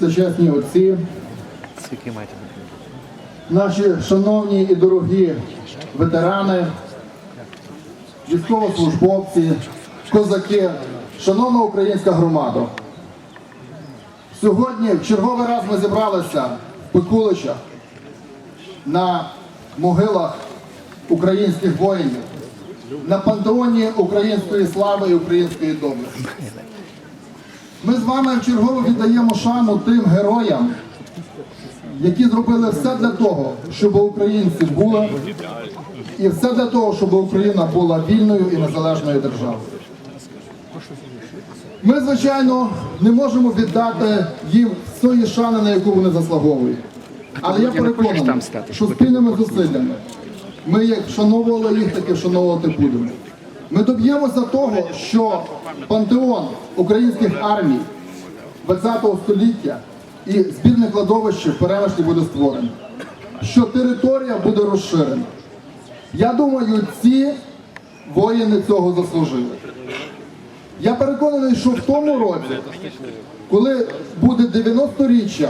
всечесні отці, наші шановні і дорогі ветерани, військовослужбовці, козаки, шановна українська громада. Сьогодні в черговий раз ми зібралися в Пикуличах на могилах українських воїнів, на пантеоні української слави і української доблесті. Ми з вами в чергово віддаємо шану тим героям, які зробили все для того, щоб українці були, і все для того, щоб Україна була вільною і незалежною державою. Ми, звичайно, не можемо віддати їм тої шани, на яку вони заслуговують. Але я переконаний, що спільними зусиллями ми як вшановували їх, так і вшановувати будемо. Ми доб'ємося того, що пантеон українських армій 20 століття і збірне кладовище Перемишлі буде створено, що територія буде розширена. Я думаю, ці воїни цього заслужили. Я переконаний, що в тому році, коли буде 90-річчя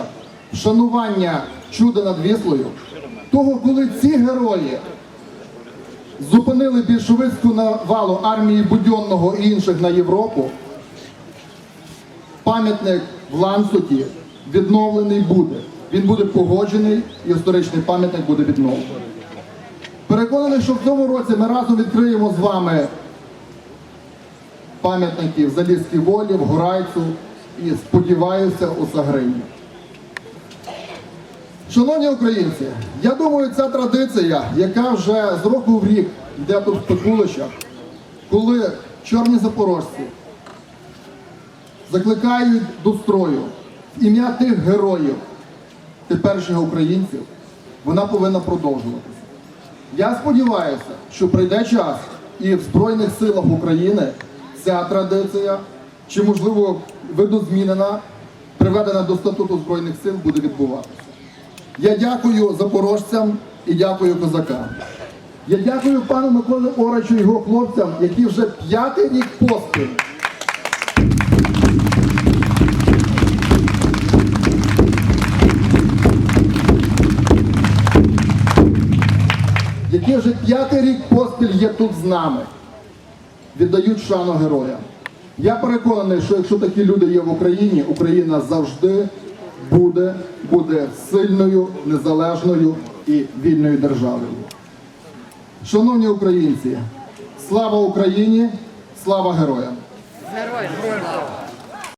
вшанування чуда над Віслою, того, коли ці герої зупинили більшовицьку навалу армії Будьонного і інших на Європу, пам'ятник в Лансуті відновлений буде. Він буде погоджений і історичний пам'ятник буде відновлений. Переконаний, що в цьому році ми разом відкриємо з вами пам'ятники в Залізькій волі, в Горайцю і сподіваюся у Сагрині. Шановні українці, я думаю, ця традиція, яка вже з року в рік йде тут в Пекуличах, коли чорні запорожці закликають до строю ім'я тих героїв, теперішніх українців, вона повинна продовжуватися. Я сподіваюся, що прийде час і в Збройних силах України ця традиція, чи можливо видозмінена, приведена до статуту Збройних сил, буде відбуватися. Я дякую запорожцям і дякую козакам. Я дякую пану Миколі Орачу і його хлопцям, які вже п'ятий рік поспіль які вже п'ятий рік поспіль є тут з нами, віддають шану героям. Я переконаний, що якщо такі люди є в Україні, Україна завжди буде, буде сильною, незалежною і вільною державою. Шановні українці, слава Україні, слава героям! Героям!